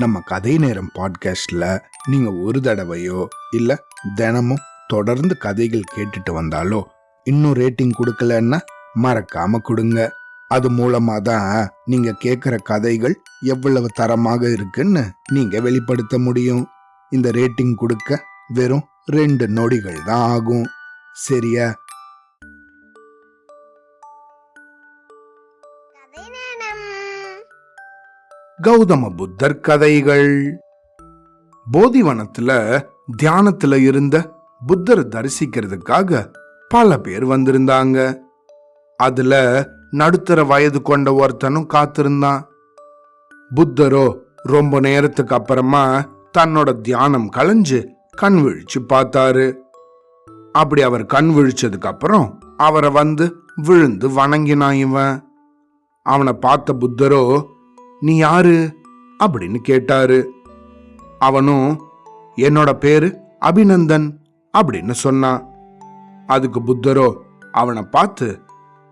நம்ம கதை நேரம் பாட்காஸ்டில் நீங்கள் ஒரு தடவையோ இல்லை தினமும் தொடர்ந்து கதைகள் கேட்டுட்டு வந்தாலோ இன்னும் ரேட்டிங் கொடுக்கலன்னா மறக்காம கொடுங்க. அது மூலமா தான் நீங்க கேட்குற கதைகள் எவ்வளவு தரமாக இருக்குன்னு நீங்க வெளிப்படுத்த முடியும். இந்த ரேட்டிங் கொடுக்க வெறும் ரெண்டு நொடிகள் தான் ஆகும். சரியா? கௌதம புத்தர் கதைகள். போதிவனத்துல தியானத்துல இருந்த புத்தர் தரிசிக்கிறதுக்காக பல பேர் வந்திருந்தாங்க. அதுல நடுத்தர வயது கொண்ட ஒருத்தனும் காத்திருந்தான். புத்தரோ ரொம்ப நேரத்துக்கு அப்புறமா தன்னோட தியானம் கலைஞ்சு கண் விழிச்சு பார்த்தாரு. அப்படி அவர் கண் விழிச்சதுக்கு அப்புறம் அவரை வந்து விழுந்து வணங்கினான் இவன். அவனை பார்த்த புத்தரோ நீ யாரு? அப்படின்னு கேட்டாரு. அவனும் என்னோட பேரு அபிநந்தன் அப்படின்னு சொன்னான் அதுக்கு புத்தரோ அவனை பார்த்து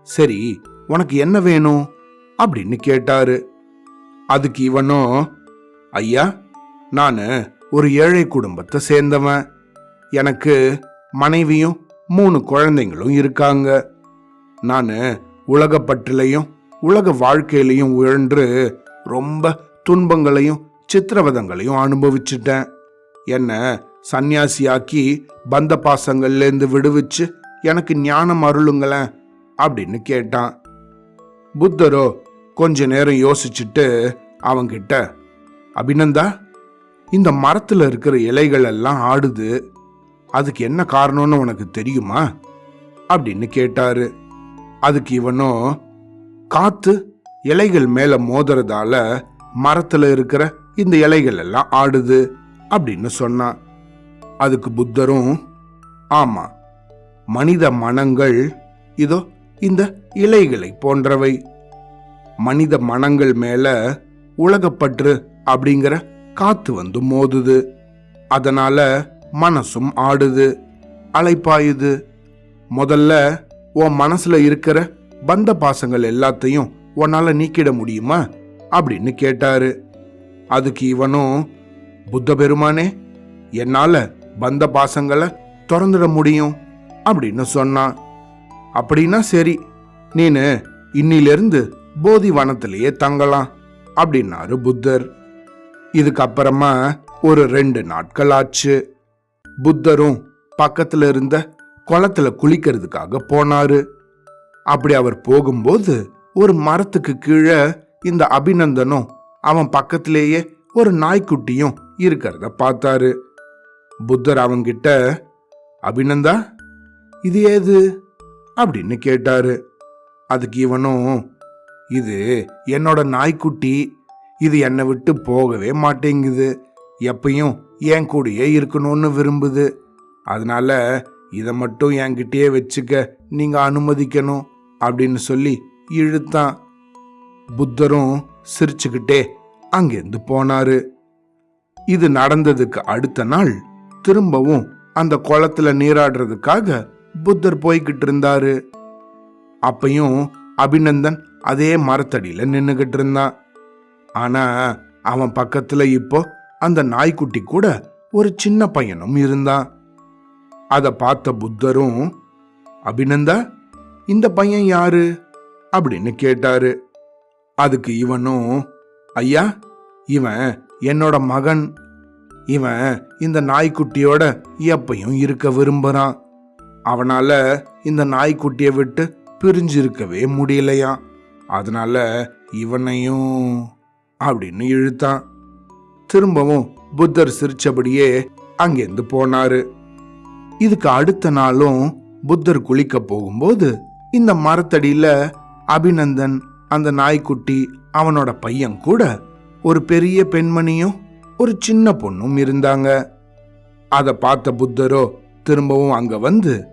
சரி உனக்கு என்ன வேணும்? அப்படின்னு கேட்டாரு. அதுக்கு இவனும் ஐயா நான் ஒரு ஏழை குடும்பத்தை சேர்ந்தவன். எனக்கு மனைவியும் மூணு குழந்தைங்களும் இருக்காங்க. நான் உலகப்பற்றிலையும் உலக வாழ்க்கையிலையும் உழன்று ரொம்ப துன்பங்களையும் சித்திரவதங்களையும் அனுபவிச்சிட்டேன். என்ன சந்நியாசியாக்கி பந்த பாசங்கள்லேருந்து விடுவிச்சு எனக்கு ஞானம் அருளுங்களேன் அப்படின்னு கேட்டான். புத்தரோ கொஞ்ச நேரம் யோசிச்சுட்டு அவங்கிட்ட அபிநந்தா இந்த மரத்தில் இருக்கிற இலைகள் எல்லாம் ஆடுது. அதுக்கு என்ன காரணம்னு உனக்கு தெரியுமா? அப்படின்னு கேட்டாரு. அதுக்கு இவனும் காத்து இலைகள் மேல மோதுறதால மரத்துல இருக்கிற இந்த இலைகள் எல்லாம் ஆடுது அப்படின்னு சொன்னான் அதுக்கு புத்தரும் ஆமா மனித மனங்கள் இதோ இந்த இலைகளை போன்றவை. மனித மனங்கள் மேல உலகப்பற்று அப்படிங்கிற காத்து வந்து மோதுது. அதனால மனசும் ஆடுது அலைப்பாயுது. முதல்ல உன் மனசுல இருக்கிற பந்த பாசங்கள் எல்லாத்தையும் உன்னால் நீக்கிட முடியுமா? அப்படின்னு கேட்டாரு. அதுக்கு இவனும் புத்த பெருமானே என்னால் பந்த பாசங்களை திறந்துட முடியும் அப்படின்னு சொன்னான். அப்படின்னா சரி நீனு இன்னிலிருந்து போதி வனத்திலேயே தங்கலாம் அப்படின்னாரு புத்தர். இதுக்கப்புறமா ஒரு ரெண்டு நாட்கள் ஆச்சு. புத்தரும் பக்கத்துல இருந்த குளத்துல குளிக்கிறதுக்காக போனாரு. அப்படி அவர் போகும்போது ஒரு மரத்துக்கு கீழே இந்த அபிநந்தனும் அவன் பக்கத்திலேயே ஒரு நாய்க்குட்டியும் இருக்கிறத பார்த்தாரு. புத்தர் அவன்கிட்ட அபிநந்தா இது ஏது? அப்படின்னு கேட்டாரு. அதுக்கு இவனும் இது என்னோட நாய்க்குட்டி. இது என்னை விட்டு போகவே மாட்டேங்குது. எப்பயும் என் கூடயே இருக்கணும்னு விரும்புது. அதனால இதை மட்டும் என்கிட்டயே வச்சுக்க நீங்க அனுமதிக்கணும் அப்படின்னு சொல்லி இழுத்தான். புத்தரும் சிரிச்சுக்கிட்டே அங்கேருந்து போனாரு. இது நடந்ததுக்கு அடுத்த நாள் திரும்பவும் அந்த குளத்துல நீராடுறதுக்காக புத்தர் போய்கிட்டு இருந்தாரு அப்பையும் அபிநந்தன் அதே மரத்தடியில நின்னுகிட்டு இருந்தான் ஆனா அவன் பக்கத்துல இப்போ அந்த நாய்க்குட்டி கூட ஒரு சின்ன பையனும் இருந்தான். அதை பார்த்த புத்தரும் அபிநந்தா இந்த பையன் யாரு? அப்படின்னு கேட்டாரு. அதுக்கு இவனும் ஐயா இவன் என்னோட மகன். இவன் இந்த நாய்க்குட்டியோட எப்பையும் இருக்க விரும்புறான். அவனால இந்த நாய்க்குட்டியை விட்டு பிரிஞ்சு இருக்கவே முடியலையா? அதனால இவனையும் அப்படின்னு இழுத்தான். திரும்பவும் புத்தர் சிரிச்சபடியே அங்கேருந்து போனாரு. இதுக்கு அடுத்த நாளும் புத்தர் குளிக்க போகும்போது இந்த மரத்தடியில அபிநந்தன் அந்த நாய்க்குட்டி அவனோட பையன் கூட ஒரு பெரிய பெண்மணியும் ஒரு சின்ன பொண்ணும் இருந்தாங்க. அதை பார்த்த புத்தரோ திரும்பவும் அங்க வந்து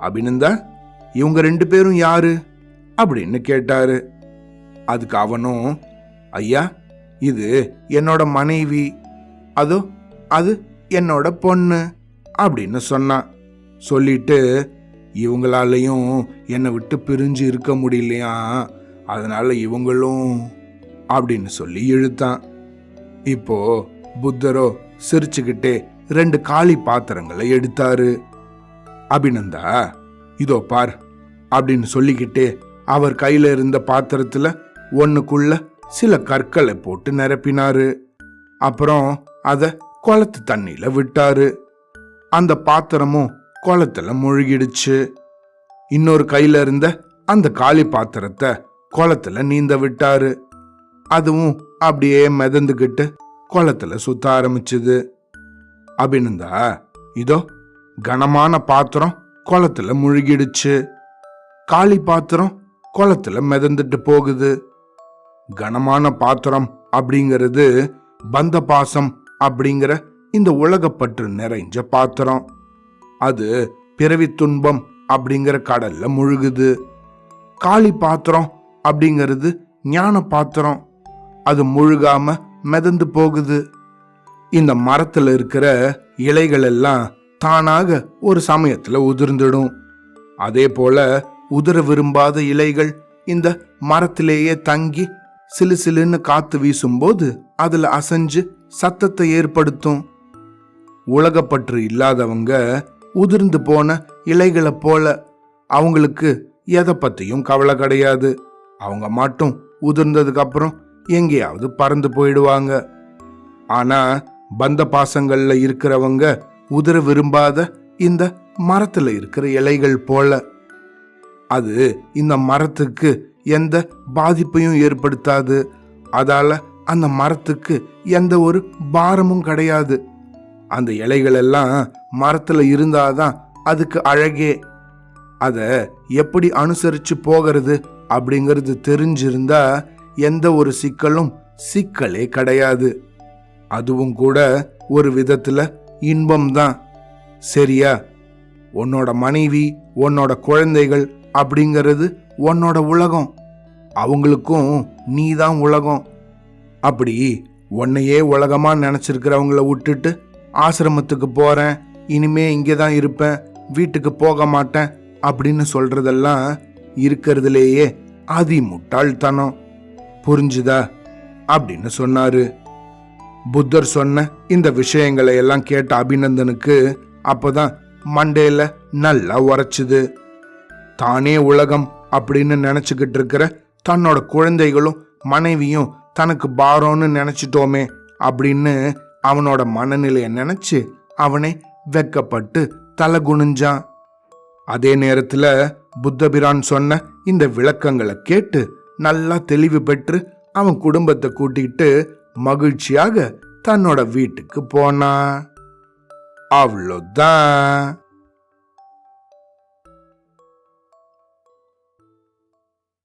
அபிநந்தா இவங்க ரெண்டு பேரும் யாரு? அப்படின்னு கேட்டாரு. அதுக்கு அவனும் ஐயா இது என்னோட மனைவி. அதோ அது என்னோட பொண்ணு அப்படின்னு சொன்னான். சொல்லிட்டு இவங்களாலையும் என்னை விட்டு பிரிஞ்சு இருக்க முடியலையா? அதனால இவங்களும் அப்படின்னு சொல்லி இழுத்தான். இப்போ புத்தரோ சிரிச்சுக்கிட்டே ரெண்டு காளி பாத்திரங்களை எடுத்தாரு. அபிநந்தா இதோ பார் அப்படின்னு சொல்லிக்கிட்டே அவர் கையில இருந்த பாத்திரத்துல ஒண்ணுக்குள்ள சில கற்களை போட்டு நிரப்பினாரு. அப்புறம் அத குளத்து தண்ணியில விட்டாரு. அந்த பாத்திரமும் குளத்துல முழுகிடுச்சு. இன்னொரு கையில இருந்த அந்த காளி பாத்திரத்தை குளத்துல நீந்த விட்டாரு. அதுவும் அப்படியே மிதந்துக்கிட்டு குளத்துல சுத்த ஆரம்பிச்சுது. அபிநந்தா இதோ கனமான பாத்திரம் குளத்துல முழுகிடுச்சு. காளி பாத்திரம் குளத்துல மிதந்துட்டு போகுது. கனமான பாத்திரம் அப்படிங்கிறது பந்த பாசம் அப்படிங்கிற இந்த உலகப்பற்று நிறைஞ்ச பாத்திரம். அது பிறவி துன்பம் அப்படிங்கிற கடல்ல முழுகுது. காளி பாத்திரம் அப்படிங்கிறது ஞான பாத்திரம். அது முழுகாம மிதந்து போகுது. இந்த மரத்துல இருக்கிற இலைகள் எல்லாம் தானாக ஒரு சமயத்துல உதிர்ந்துடும். அதே போல உதிர விரும்பாத இலைகள் இந்த மரத்திலேயே தங்கி சிலு சிலுன்னு காத்து வீசும்போது அதுல அசைஞ்சு சத்தத்தை ஏற்படுத்தும். உலகப்பற்று இல்லாதவங்க உதிர்ந்து போன இலைகளை போல அவங்களுக்கு எதை பற்றியும் கவலை கிடையாது. அவங்க மட்டும் உதிர்ந்ததுக்கு அப்புறம் எங்கேயாவது பறந்து போயிடுவாங்க. ஆனா பந்த பாசங்கள்ல இருக்கிறவங்க உதிர விரும்பாத இந்த மரத்துல இருக்கிற இலைகள் போல. அது இந்த மரத்துக்கு எந்த பாதிப்பையும் ஏற்படுத்தாது. அதால அந்த மரத்துக்கு எந்த ஒரு பாரமும் கிடையாது. அந்த இலைகள் எல்லாம் இருந்தாதான் அதுக்கு அழகே. அதை எப்படி அனுசரித்து போகிறது அப்படிங்கிறது தெரிஞ்சிருந்தா எந்த ஒரு சிக்கலும் சிக்கலே கிடையாது. அதுவும் கூட ஒரு விதத்தில் இன்பம்தான். சரியா? உன்னோட மனைவி உன்னோட குழந்தைகள் அப்படிங்கிறது உன்னோட உலகம். அவங்களுக்கும் நீ தான் உலகம். அப்படி உன்னையே உலகமாக நினச்சிருக்கிறவங்கள விட்டுட்டு ஆசிரமத்துக்கு போகிறேன் இனிமே இங்கே தான் இருப்பேன் வீட்டுக்கு போக மாட்டேன் அப்படின்னு சொல்கிறதெல்லாம் இருக்கிறதுலேயே அதி முட்டாள்தனம் புரிஞ்சுதா? அப்படின்னு சொன்னாரு. புத்தர் சொன்ன இந்த விஷயங்களை எல்லாம் கேட்ட அபிநந்தனுக்கு அப்பதான் மண்டையில நல்லா உரைச்சுது. தானே உலகம் அப்படின்னு நினச்சிக்கிட்டு இருக்கிற தன்னோட குழந்தைகளும் மனைவியும் தனக்கு பாரம்னு நினச்சிட்டோமே அப்படின்னு அவனோட மனநிலையை நினைச்சு அவனை வெக்கப்பட்டு தலை குனிஞ்சான் அதே நேரத்துல புத்தபிரான் சொன்ன இந்த விளக்கங்களை கேட்டு நல்லா தெளிவு பெற்று அவன் குடும்பத்தை கூட்டிட்டு மகிழ்ச்சியாக தன்னோட வீட்டுக்கு போனான். அவ்வளோதான்.